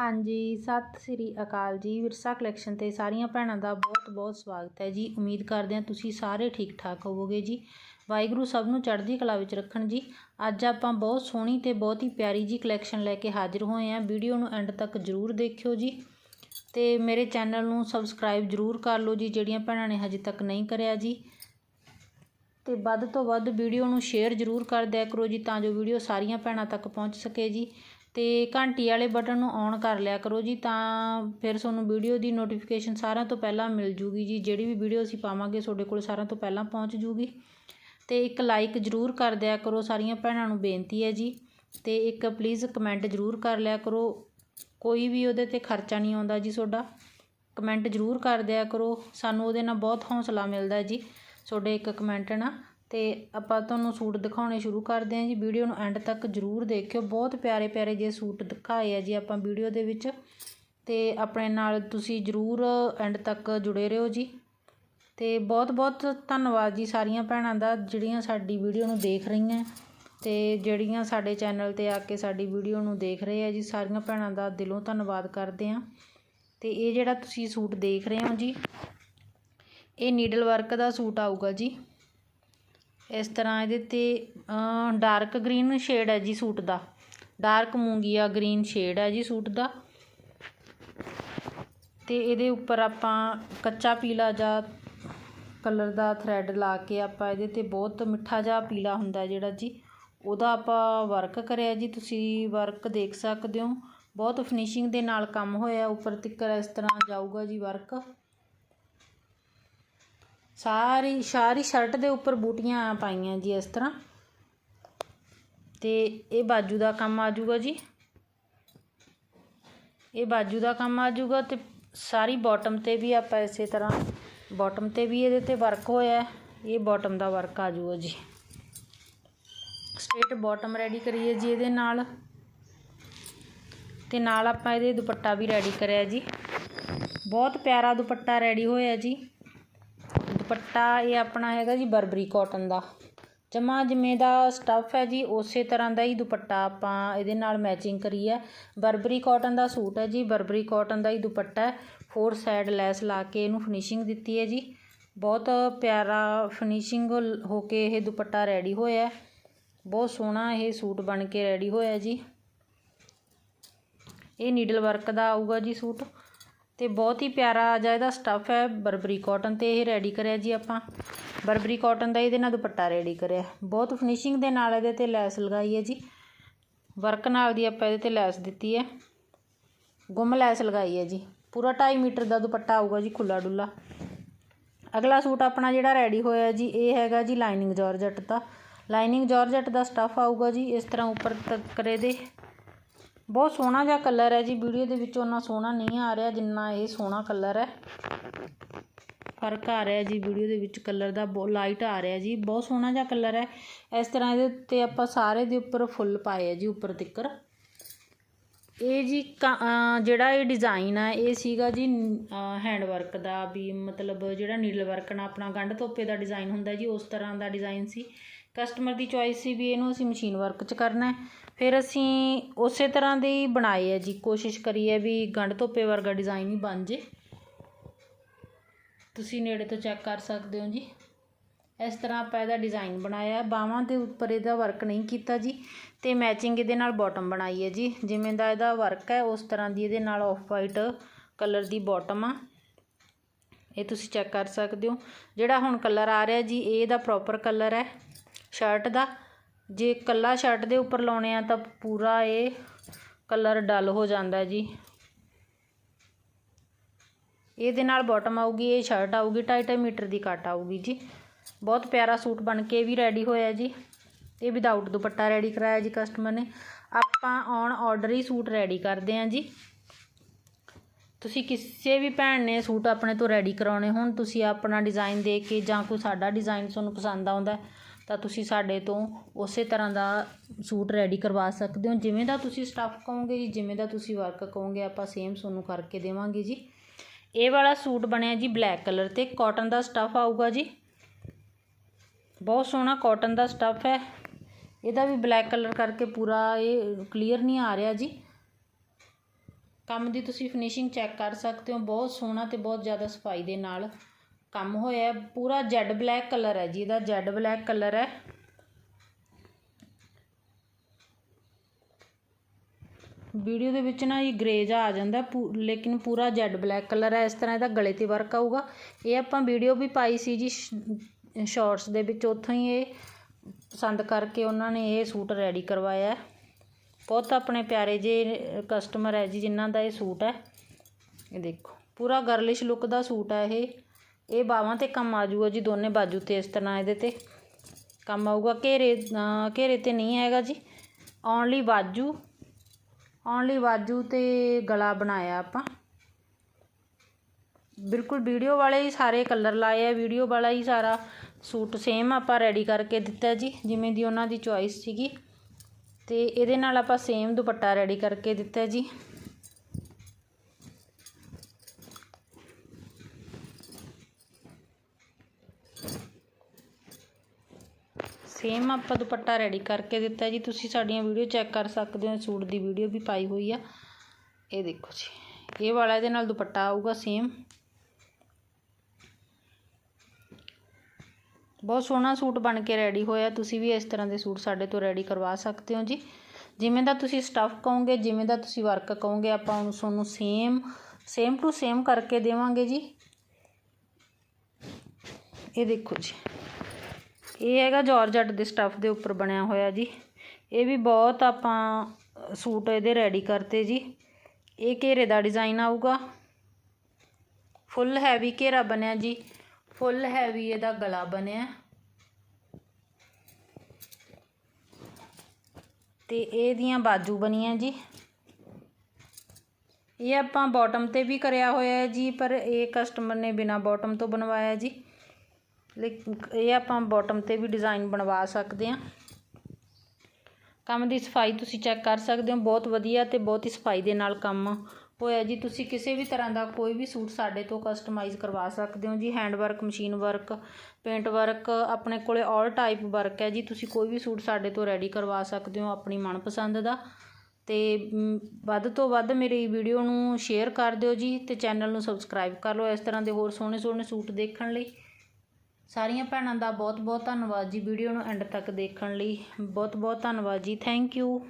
ਹਾਂਜੀ, ਸਤਿ ਸ੍ਰੀ ਅਕਾਲ ਜੀ। ਵਿਰਸਾ ਕਲੈਕਸ਼ਨ ਤੇ ਸਾਰੀਆਂ ਭੈਣਾਂ ਦਾ ਬਹੁਤ ਬਹੁਤ ਸਵਾਗਤ ਹੈ ਜੀ। ਉਮੀਦ ਕਰਦੇ ਹਾਂ ਤੁਸੀਂ ਸਾਰੇ ਠੀਕ ਠਾਕ ਹੋਵੋਗੇ ਜੀ। ਵਾਹਿਗੁਰੂ ਸਭ ਨੂੰ ਚੜ੍ਹਦੀ ਕਲਾ ਵਿੱਚ ਰੱਖਣ ਜੀ। ਅੱਜ ਆਪਾਂ ਬਹੁਤ ਸੋਹਣੀ ਤੇ ਬਹੁਤ ਹੀ ਪਿਆਰੀ ਜੀ ਕਲੈਕਸ਼ਨ ਲੈ ਕੇ ਹਾਜ਼ਰ ਹੋਏ ਹਾਂ। ਵੀਡੀਓ ਨੂੰ ਐਂਡ ਤੱਕ ਜ਼ਰੂਰ ਦੇਖਿਓ ਜੀ। ਤੇ ਮੇਰੇ ਚੈਨਲ ਨੂੰ ਸਬਸਕ੍ਰਾਈਬ ਜ਼ਰੂਰ ਕਰ ਲਓ ਜੀ, ਜਿਹੜੀਆਂ ਭੈਣਾਂ ਨੇ ਹਜੇ ਤੱਕ ਨਹੀਂ ਕਰਿਆ ਜੀ। ਤੇ ਵੱਧ ਤੋਂ ਵੱਧ ਵੀਡੀਓ ਨੂੰ ਸ਼ੇਅਰ ਜ਼ਰੂਰ ਕਰ ਦਿਆ ਕਰੋ ਜੀ, ਤਾਂ ਜੋ ਵੀਡੀਓ ਸਾਰੀਆਂ ਭੈਣਾਂ ਤੱਕ ਪਹੁੰਚ ਸਕੇ ਜੀ। ਅਤੇ ਘੰਟੀ ਵਾਲੇ ਬਟਨ ਨੂੰ ਔਨ ਕਰ ਲਿਆ ਕਰੋ ਜੀ, ਤਾਂ ਫਿਰ ਤੁਹਾਨੂੰ ਵੀਡੀਓ ਦੀ ਨੋਟੀਫਿਕੇਸ਼ਨ ਸਾਰਿਆਂ ਤੋਂ ਪਹਿਲਾਂ ਮਿਲ ਜੂਗੀ ਜੀ। ਜਿਹੜੀ ਵੀ ਵੀਡੀਓ ਅਸੀਂ ਪਾਵਾਂਗੇ, ਤੁਹਾਡੇ ਕੋਲ ਸਾਰਿਆਂ ਤੋਂ ਪਹਿਲਾਂ ਪਹੁੰਚ ਜੂਗੀ। ਅਤੇ ਇੱਕ ਲਾਈਕ ਜ਼ਰੂਰ ਕਰ ਦਿਆ ਕਰੋ, ਸਾਰੀਆਂ ਭੈਣਾਂ ਨੂੰ ਬੇਨਤੀ ਹੈ ਜੀ। ਅਤੇ ਇੱਕ ਪਲੀਜ਼ ਕਮੈਂਟ ਜ਼ਰੂਰ ਕਰ ਲਿਆ ਕਰੋ। ਕੋਈ ਵੀ ਉਹਦੇ ਤੇ ਖਰਚਾ ਨਹੀਂ ਆਉਂਦਾ ਜੀ ਤੁਹਾਡਾ। ਕਮੈਂਟ ਜ਼ਰੂਰ ਕਰ ਦਿਆ ਕਰੋ। ਸਾਨੂੰ ਉਹਦੇ ਨਾਲ ਬਹੁਤ ਹੌਸਲਾ ਮਿਲਦਾ ਜੀ। ਤੁਹਾਡੇ ਇੱਕ ਕਮੈਂਟ ਨਾਲ। ਤੇ ਆਪਾਂ ਤੁਹਾਨੂੰ ਸੂਟ ਦਿਖਾਉਣੇ ਸ਼ੁਰੂ ਕਰਦੇ ਹਾਂ ਜੀ। ਵੀਡੀਓ ਨੂੰ ਐਂਡ ਤੱਕ ਜ਼ਰੂਰ ਦੇਖਿਓ। ਬਹੁਤ ਪਿਆਰੇ ਪਿਆਰੇ ਜੇ ਸੂਟ ਦਿਖਾਏ ਆ ਜੀ ਆਪਾਂ ਵੀਡੀਓ ਦੇ ਵਿੱਚ। ਤੇ ਆਪਣੇ ਨਾਲ ਤੁਸੀਂ ਜ਼ਰੂਰ ਐਂਡ ਤੱਕ ਜੁੜੇ ਰਹੋ ਜੀ। ਤੇ ਬਹੁਤ ਬਹੁਤ ਧੰਨਵਾਦ ਜੀ ਸਾਰੀਆਂ ਭੈਣਾਂ ਦਾ ਜਿਹੜੀਆਂ ਸਾਡੀ ਵੀਡੀਓ ਨੂੰ ਦੇਖ ਰਹੀਆਂ। ਤੇ ਜਿਹੜੀਆਂ ਸਾਡੇ ਚੈਨਲ ਤੇ ਆ ਕੇ ਸਾਡੀ ਵੀਡੀਓ ਨੂੰ ਦੇਖ ਰਹੇ ਆ ਜੀ, ਸਾਰੀਆਂ ਭੈਣਾਂ ਦਾ ਦਿਲੋਂ ਧੰਨਵਾਦ ਕਰਦੇ ਆ ਤੇ ਇਹ ਜਿਹੜਾ ਤੁਸੀਂ ਸੂਟ ਦੇਖ ਰਹੇ ਹੋ ਜੀ, ਇਹ ਨੀਡਲ ਵਰਕ ਦਾ ਸੂਟ ਆਊਗਾ ਜੀ। ਇਸ ਤਰ੍ਹਾਂ ਇਹਦੇ ਤੇ ਡਾਰਕ ਗ੍ਰੀਨ ਸ਼ੇਡ ਹੈ ਜੀ ਸੂਟ ਦਾ। ਡਾਰਕ ਮੂੰਗੀਆ ਗ੍ਰੀਨ ਸ਼ੇਡ ਹੈ ਜੀ ਸੂਟ ਦਾ। ਅਤੇ ਇਹਦੇ ਉੱਪਰ ਆਪਾਂ ਕੱਚਾ ਪੀਲਾ ਜਾਂ ਕਲਰ ਦਾ ਥਰੈਡ ਲਾ ਕੇ ਆਪਾਂ ਇਹਦੇ ਤੇ ਬਹੁਤ ਮਿੱਠਾ ਜਿਹਾ ਪੀਲਾ ਹੁੰਦਾ ਜਿਹੜਾ ਜੀ, ਉਹਦਾ ਆਪਾਂ ਵਰਕ ਕਰਿਆ ਜੀ। ਤੁਸੀਂ ਵਰਕ ਦੇਖ ਸਕਦੇ ਹੋ। ਬਹੁਤ ਫਿਨਿਸ਼ਿੰਗ ਦੇ ਨਾਲ ਕੰਮ ਹੋਇਆ। ਉੱਪਰ ਤਿੱਕਰ ਇਸ ਤਰ੍ਹਾਂ ਜਾਊਗਾ ਜੀ ਵਰਕ ਸਾਰੀ ਸਾਰੀ ਸ਼ਰਟ ਦੇ ਉੱਪਰ ਬੂਟੀਆਂ ਪਾਈਆਂ ਜੀ ਇਸ ਤਰ੍ਹਾਂ। ਤੇ ਇਹ ਬਾਜੂ ਦਾ ਕੰਮ ਆ ਜਾਊਗਾ ਜੀ। ਇਹ ਬਾਜੂ ਦਾ ਕੰਮ ਆ ਜਾਊਗਾ ਤੇ ਸਾਰੀ ਬਾਟਮ ਤੇ ਵੀ ਆਪਾਂ ਇਸੇ ਤਰ੍ਹਾਂ ਬਾਟਮ ਤੇ ਵੀ ਇਹਦੇ ਤੇ ਵਰਕ ਹੋਇਆ ਇਹ ਬਾਟਮ ਦਾ ਵਰਕ ਆ ਜਾਊਗਾ ਜੀ। ਸਟ੍ਰੇਟ ਬਾਟਮ ਰੈਡੀ ਕਰੀਏ ਜੀ ਇਹਦੇ ਨਾਲ। ਤੇ ਨਾਲ ਆਪਾਂ ਇਹਦੇ ਦੁਪੱਟਾ ਵੀ ਰੈਡੀ ਕਰਿਆ ਜੀ। ਬਹੁਤ ਪਿਆਰਾ ਦੁਪੱਟਾ ਰੈਡੀ ਹੋਇਆ ਜੀ। ਦੁਪੱਟਾ ਇਹ ਆਪਣਾ ਹੈਗਾ ਜੀ ਬਰਬਰੀ ਕਾਟਨ ਦਾ। ਜਮਾ ਜਿਵੇਂ ਦਾ ਸਟੱਫ ਹੈ ਜੀ, ਉਸੇ ਤਰ੍ਹਾਂ ਦਾ ਹੀ ਦੁਪੱਟਾ ਆਪਾਂ ਇਹਦੇ ਨਾਲ ਮੈਚਿੰਗ ਕਰੀ ਹੈ ਬਰਬਰੀ ਕਾਟਨ ਦਾ ਸੂਟ ਹੈ ਜੀ, ਬਰਬਰੀ ਕਾਟਨ ਦਾ ਹੀ ਦੁਪੱਟਾ ਹੈ। ਫੋਰ ਸਾਈਡ ਲੈਸ ਲਾ ਕੇ ਇਹਨੂੰ ਫਿਨਿਸ਼ਿੰਗ ਦਿੱਤੀ ਹੈ ਜੀ। ਬਹੁਤ ਪਿਆਰਾ ਫਿਨਿਸ਼ਿੰਗ ਹੋ ਕੇ ਇਹ ਦੁਪੱਟਾ ਰੈਡੀ ਹੋਇਆ ਬਹੁਤ ਸੋਹਣਾ ਇਹ ਸੂਟ ਬਣ ਕੇ ਰੈਡੀ ਹੋਇਆ ਜੀ। ਇਹ ਨੀਡਲ ਵਰਕ ਦਾ ਆਊਗਾ ਜੀ ਸੂਟ। ਤੇ ਬਹੁਤ ਹੀ ਪਿਆਰਾ ਜਿਹਾ ਇਹਦਾ ਸਟੱਫ ਹੈ, ਬਰਬਰੀ ਕਾਟਨ ਤੇ ਇਹ ਰੈਡੀ ਕਰਿਆ ਜੀ ਆਪਾਂ। ਬਰਬਰੀ ਕਾਟਨ ਦਾ ਇਹਦੇ ਨਾਲ ਦੁਪੱਟਾ ਰੈਡੀ ਕਰਿਆ। ਬਹੁਤ ਫਿਨਿਸ਼ਿੰਗ ਦੇ ਨਾਲ ਇਹਦੇ ਤੇ ਲੈਸ ਲਗਾਈ ਹੈ ਜੀ। ਵਰਕ ਨਾਲ ਦੀ ਆਪਾਂ ਇਹਦੇ ਤੇ ਲੈਸ ਦਿੱਤੀ ਹੈ। ਗੁੰਮ ਲੈਸ ਲਗਾਈ ਹੈ ਜੀ। ਪੂਰਾ 2.5 ਮੀਟਰ ਦਾ ਦੁਪੱਟਾ ਆਊਗਾ ਜੀ ਖੁੱਲਾ ਡੁੱਲਾ ਅਗਲਾ ਸੂਟ ਆਪਣਾ ਜਿਹੜਾ ਰੈਡੀ ਹੋਇਆ ਜੀ, ਇਹ ਹੈਗਾ ਜੀ ਲਾਈਨਿੰਗ ਜਾਰਜਟ ਦਾ। ਲਾਈਨਿੰਗ ਜਾਰਜਟ ਦਾ ਸਟੱਫ ਆਊਗਾ ਜੀ, ਇਸ ਤਰ੍ਹਾਂ ਉੱਪਰ ਤੱਕ ਦੇ। ਬਹੁਤ ਸੋਹਣਾ ਜਿਹਾ ਕਲਰ ਹੈ ਜੀ ਵੀਡੀਓ ਦੇ ਵਿੱਚ ਉਹਨਾਂ ਸੋਹਣਾ ਨਹੀਂ ਆ ਰਿਹਾ ਜਿੰਨਾ ਇਹ ਸੋਹਣਾ ਕਲਰ ਹੈ। ਫ਼ਰਕ ਆ ਰਿਹਾ ਜੀ ਵੀਡੀਓ ਦੇ ਵਿੱਚ ਕਲਰ ਦਾ ਬਹੁਤ ਲਾਈਟ ਆ ਰਿਹਾ ਜੀ, ਬਹੁਤ ਸੋਹਣਾ ਜਿਹਾ ਕਲਰ ਹੈ। ਇਸ ਤਰ੍ਹਾਂ ਇਹਦੇ ਉੱਤੇ ਆਪਾਂ ਸਾਰੇ ਦੇ ਉੱਪਰ ਫੁੱਲ ਪਾਏ ਆ ਜੀ, ਉੱਪਰ ਤਿੱਕਰ। ਇਹ ਜੀ ਜਿਹੜਾ ਇਹ ਡਿਜ਼ਾਈਨ ਆ, ਇਹ ਸੀਗਾ ਜੀ ਹੈਂਡ ਵਰਕ ਦਾ ਵੀ ਮਤਲਬ ਜਿਹੜਾ ਨੀਡਲ ਵਰਕ ਨਾਲ ਆਪਣਾ ਗੰਢ ਤੋਪੇ ਦਾ ਡਿਜ਼ਾਈਨ ਹੁੰਦਾ ਜੀ, ਉਸ ਤਰ੍ਹਾਂ ਦਾ ਡਿਜ਼ਾਈਨ ਸੀ। ਕਸਟਮਰ ਦੀ ਚੋਇਸ ਸੀ ਵੀ ਇਹਨੂੰ ਅਸੀਂ ਮਸ਼ੀਨ ਵਰਕ 'ਚ ਕਰਨਾ ਫਿਰ ਅਸੀਂ ਉਸੇ ਤਰ੍ਹਾਂ ਦੇ ਹੀ ਬਣਾਏ ਹੈ ਜੀ, ਕੋਸ਼ਿਸ਼ ਕਰੀ ਹੈ ਵੀ ਗੰਢ ਧੋਪੇ ਵਰਗਾ ਡਿਜ਼ਾਈਨ ਹੀ ਬਣ ਜੇ। ਤੁਸੀਂ ਨੇੜੇ ਤੋਂ ਚੈੱਕ ਕਰ ਸਕਦੇ ਹੋ ਜੀ। ਇਸ ਤਰ੍ਹਾਂ ਆਪਾਂ ਇਹਦਾ ਡਿਜ਼ਾਈਨ ਬਣਾਇਆ ਬਾਹਾਂ ਦੇ ਉੱਪਰ ਇਹਦਾ ਵਰਕ ਨਹੀਂ ਕੀਤਾ ਜੀ ਤੇ ਮੈਚਿੰਗ ਇਹਦੇ ਨਾਲ ਬਾਟਮ ਬਣਾਈ ਹੈ ਜੀ। ਜਿਵੇਂ ਦਾ ਇਹਦਾ ਵਰਕ ਹੈ, ਉਸ ਤਰ੍ਹਾਂ ਦੀ ਇਹਦੇ ਨਾਲ ਆਫ ਵਾਈਟ ਕਲਰ ਦੀ ਬਾਟਮ ਆ। ਇਹ ਤੁਸੀਂ ਚੈੱਕ ਕਰ ਸਕਦੇ ਹੋ। ਜਿਹੜਾ ਹੁਣ ਕਲਰ ਆ ਰਿਹਾ ਜੀ, ਇਹ ਦਾ ਪ੍ਰੋਪਰ ਕਲਰ ਹੈ ਸ਼ਰਟ ਦਾ। ਜੇ ਕੱਲਾ ਸ਼ਰਟ ਦੇ ਉੱਪਰ ਲਾਉਣੇ ਆ ਤਾਂ ਪੂਰਾ ਇਹ ਕਲਰ ਡਲ ਹੋ ਜਾਂਦਾ ਜੀ। ਇਹਦੇ ਨਾਲ ਬਾਟਮ ਆਊਗੀ, ਇਹ ਸ਼ਰਟ ਆਊਗੀ 2.5 ਮੀਟਰ ਦੀ ਕੱਟ ਆਊਗੀ ਜੀ। ਬਹੁਤ ਪਿਆਰਾ ਸੂਟ ਬਣ ਕੇ ਵੀ ਰੈਡੀ ਹੋਇਆ ਜੀ। ਇਹ ਵਿਦਆਊਟ ਦੁਪੱਟਾ ਰੈਡੀ ਕਰਾਇਆ ਜੀ ਕਸਟਮਰ ਨੇ। ਆਪਾਂ ਔਨ ਆਰਡਰ ਹੀ ਸੂਟ ਰੈਡੀ ਕਰਦੇ ਆਂ ਜੀ। ਤੁਸੀਂ ਕਿਸੇ ਵੀ ਭੈਣ ਨੇ ਸੂਟ ਆਪਣੇ ਤੋਂ ਰੈਡੀ ਕਰਾਉਣੇ ਹੋਣ, ਤੁਸੀਂ ਆਪਣਾ ਡਿਜ਼ਾਈਨ ਦੇ ਕੇ ਜਾਂ ਕੋਈ ਸਾਡਾ ਡਿਜ਼ਾਈਨ ਤੁਹਾਨੂੰ ਪਸੰਦ ਆਉਂਦਾ ਤਾਂ ਤੁਸੀਂ ਸਾਡੇ ਤੋਂ ਉਸੇ ਤਰ੍ਹਾਂ ਦਾ ਸੂਟ ਰੈਡੀ ਕਰਵਾ ਸਕਦੇ ਹੋ। ਜਿਵੇਂ ਦਾ ਤੁਸੀਂ ਸਟੱਫ ਕਹੋਗੇ ਜੀ, ਜਿਵੇਂ ਦਾ ਤੁਸੀਂ ਵਰਕ ਕਹੋਗੇ, ਆਪਾਂ ਸੇਮ ਤੁਹਾਨੂੰ ਕਰਕੇ ਦੇਵਾਂਗੇ ਜੀ। ਇਹ ਵਾਲਾ ਸੂਟ ਬਣਿਆ ਜੀ ਬਲੈਕ ਕਲਰ ਤੇ। ਕਾਟਨ ਦਾ ਸਟੱਫ ਆਊਗਾ ਜੀ। ਬਹੁਤ ਸੋਹਣਾ ਕਾਟਨ ਦਾ ਸਟੱਫ ਹੈ। ਇਹਦਾ ਵੀ ਬਲੈਕ ਕਲਰ ਕਰਕੇ ਪੂਰਾ ਇਹ ਕਲੀਅਰ ਨਹੀਂ ਆ ਰਿਹਾ ਜੀ। ਕੰਮ ਦੀ ਤੁਸੀਂ ਫਿਨਿਸ਼ਿੰਗ ਚੈੱਕ ਕਰ ਸਕਦੇ ਹੋ। ਬਹੁਤ ਸੋਹਣਾ ਤੇ ਬਹੁਤ ਜ਼ਿਆਦਾ ਸਫ਼ਾਈ ਦੇ ਨਾਲ ਕੰਮ ਹੋਇਆ ਪੂਰਾ ਜੈਡ ਬਲੈਕ ਕਲਰ ਹੈ ਜੀ। ਇਹਦਾ ਜੈਡ ਬਲੈਕ ਕਲਰ ਹੈ। ਵੀਡੀਓ ਦੇ ਵਿੱਚ ਨਾ ਇਹ ਗ੍ਰੇ ਜਿਹਾ ਆ ਜਾਂਦਾ ਪੂ- ਲੇਕਿਨ ਪੂਰਾ ਜੈਡ ਬਲੈਕ ਕਲਰ ਹੈ। ਇਸ ਤਰ੍ਹਾਂ ਇਹਦਾ ਗਲੇ ਤੇ ਵਰਕ ਆਊਗਾ। ਇਹ ਆਪਾਂ ਵੀਡੀਓ ਵੀ ਪਾਈ ਸੀ ਜੀ। ਸ਼ੋਰਟਸ ਦੇ ਵਿੱਚ ਉੱਥੋਂ ਹੀ ਇਹ ਪਸੰਦ ਕਰਕੇ ਉਹਨਾਂ ਨੇ ਇਹ ਸੂਟ ਰੈਡੀ ਕਰਵਾਇਆ ਬਹੁਤ ਆਪਣੇ ਪਿਆਰੇ ਜੇ ਕਸਟਮਰ ਹੈ ਜੀ ਜਿਨ੍ਹਾਂ ਦਾ ਇਹ ਸੂਟ ਹੈ। ਇਹ ਦੇਖੋ, ਪੂਰਾ ਗਰਲਿਸ਼ ਲੁੱਕ ਦਾ ਸੂਟ ਹੈ ਇਹ। ਇਹ ਬਾਹਾਂ ਤੇ ਕੰਮ ਆ ਜਾਊਗਾ ਜੀ, ਦੋਨੇ ਬਾਜੂ ਤੇ ਇਸ ਤਰ੍ਹਾਂ ਇਹਦੇ ਤੇ ਕੰਮ ਆਊਗਾ। ਘੇਰੇ ਘੇਰੇ ਤੇ ਨਹੀਂ ਹੈਗਾ ਜੀ। ਓਨਲੀ ਬਾਜੂ ਓਨਲੀ ਬਾਜੂ ਤੇ ਗਲਾ ਬਣਾਇਆ ਆਪਾਂ। ਬਿਲਕੁਲ ਵੀਡੀਓ ਵਾਲੇ ਹੀ ਸਾਰੇ ਕਲਰ ਲਾਏ ਆ ਵੀਡੀਓ ਵਾਲਾ ਹੀ ਸਾਰਾ। ਸੂਟ ਸੇਮ ਆਪਾਂ ਰੈਡੀ ਕਰਕੇ ਦਿੱਤਾ ਜੀ, ਜਿਵੇਂ ਦੀ ਉਹਨਾਂ ਦੀ ਚੁਆਇਸ ਸੀਗੀ। ਤੇ ਇਹਦੇ ਨਾਲ ਆਪਾਂ ਸੇਮ ਦੁਪੱਟਾ ਰੈਡੀ ਕਰਕੇ ਦਿੱਤਾ ਜੀ। ਸੇਮ ਆਪਾਂ ਦੁਪੱਟਾ ਰੈਡੀ ਕਰਕੇ ਦਿੱਤਾ ਜੀ। ਤੁਸੀਂ ਸਾਡੀਆਂ ਵੀਡੀਓ ਚੈੱਕ ਕਰ ਸਕਦੇ ਹੋ, ਸੂਟ ਦੀ ਵੀਡੀਓ ਵੀ ਪਾਈ ਹੋਈ ਆ। ਇਹ ਦੇਖੋ ਜੀ, ਇਹ ਵਾਲਾ ਇਹਦੇ ਨਾਲ ਦੁਪੱਟਾ ਆਊਗਾ ਸੇਮ ਬਹੁਤ ਸੋਹਣਾ ਸੂਟ ਬਣ ਕੇ ਰੈਡੀ ਹੋਇਆ। ਤੁਸੀਂ ਵੀ ਇਸ ਤਰ੍ਹਾਂ ਦੇ ਸੂਟ ਸਾਡੇ ਤੋਂ ਰੈਡੀ ਕਰਵਾ ਸਕਦੇ ਹੋ ਜੀ। ਜਿਵੇਂ ਦਾ ਤੁਸੀਂ ਸਟੱਫ ਕਹੋਗੇ, ਜਿਵੇਂ ਦਾ ਤੁਸੀਂ ਵਰਕ ਕਹੋਗੇ, ਆਪਾਂ ਉਹਨੂੰ ਤੁਹਾਨੂੰ ਸੇਮ ਸੇਮ ਟੂ ਸੇਮ ਕਰਕੇ ਦੇਵਾਂਗੇ ਜੀ। ਇਹ ਦੇਖੋ ਜੀ। ਇਹ ਹੈਗਾ ਜਾਰਜਟ ਦੇ ਸਟੱਫ ਦੇ ਉੱਪਰ ਬਣਿਆ ਹੋਇਆ ਜੀ। ਇਹ ਵੀ ਬਹੁਤ ਆਪਾਂ ਸੂਟ ਇਹਦੇ ਰੈਡੀ ਕਰਤੇ ਜੀ। ਇਹ ਘੇਰੇ ਦਾ ਡਿਜ਼ਾਈਨ ਆਊਗਾ। ਫੁੱਲ ਹੈਵੀ ਘੇਰਾ ਬਣਿਆ ਜੀ। ਫੁੱਲ ਹੈਵੀ ਇਹਦਾ ਗਲਾ ਬਣਿਆ। ਤੇ ਇਹਦੀਆਂ ਬਾਜੂ ਬਣੀਆਂ ਜੀ। ਇਹ ਆਪਾਂ ਬਾਟਮ ਤੇ ਵੀ ਕਰਿਆ ਹੋਇਆ ਹੈ ਜੀ, ਪਰ ਇਹ ਕਸਟਮਰ ਨੇ ਬਿਨਾ ਬਾਟਮ ਤੋਂ ਬਣਵਾਇਆ ਜੀ। ਲੇਕਿਨ ਇਹ ਆਪਾਂ ਬਾਟਮ ਤੇ ਵੀ ਡਿਜ਼ਾਈਨ ਬਣਵਾ ਸਕਦੇ ਹਾਂ। ਕੰਮ ਦੀ ਸਫ਼ਾਈ ਤੁਸੀਂ ਚੈੱਕ ਕਰ ਸਕਦੇ ਹੋ, ਬਹੁਤ ਵਧੀਆ ਤੇ ਬਹੁਤ ਹੀ ਸਫ਼ਾਈ ਦੇ ਨਾਲ ਕੰਮ ਹੋਇਆ ਜੀ, ਤੁਸੀਂ ਕਿਸੇ ਵੀ ਤਰ੍ਹਾਂ ਦਾ ਕੋਈ ਵੀ ਸੂਟ ਸਾਡੇ ਤੋਂ ਕਸਟਮਾਈਜ਼ ਕਰਵਾ ਸਕਦੇ ਹੋ ਜੀ। Hand work machine work paint work ਆਪਣੇ ਕੋਲੇ ਆਲ ਟਾਈਪ ਵਰਕ ਹੈ ਜੀ। ਤੁਸੀਂ ਕੋਈ ਵੀ ਸੂਟ ਸਾਡੇ ਤੋਂ ਰੈਡੀ ਕਰਵਾ ਸਕਦੇ ਹੋ ਆਪਣੀ ਮਨਪਸੰਦ ਦਾ। ਤੇ ਵੱਧ ਤੋਂ ਵੱਧ ਮੇਰੀ ਵੀਡੀਓ ਨੂੰ ਸ਼ੇਅਰ ਕਰ ਦਿਓ ਜੀ ਤੇ ਚੈਨਲ ਨੂੰ ਸਬਸਕ੍ਰਾਈਬ ਕਰ ਲਓ ਇਸ ਤਰ੍ਹਾਂ ਦੇ ਹੋਰ ਸੋਹਣੇ ਸੋਹਣੇ ਸੂਟ ਦੇਖਣ ਲਈ। ਸਾਰੀਆਂ ਭੈਣਾਂ ਦਾ ਬਹੁਤ ਬਹੁਤ ਧੰਨਵਾਦ ਜੀ ਵੀਡੀਓ ਨੂੰ ਐਂਡ ਤੱਕ ਦੇਖਣ ਲਈ। ਬਹੁਤ ਬਹੁਤ ਧੰਨਵਾਦ ਜੀ। Thank you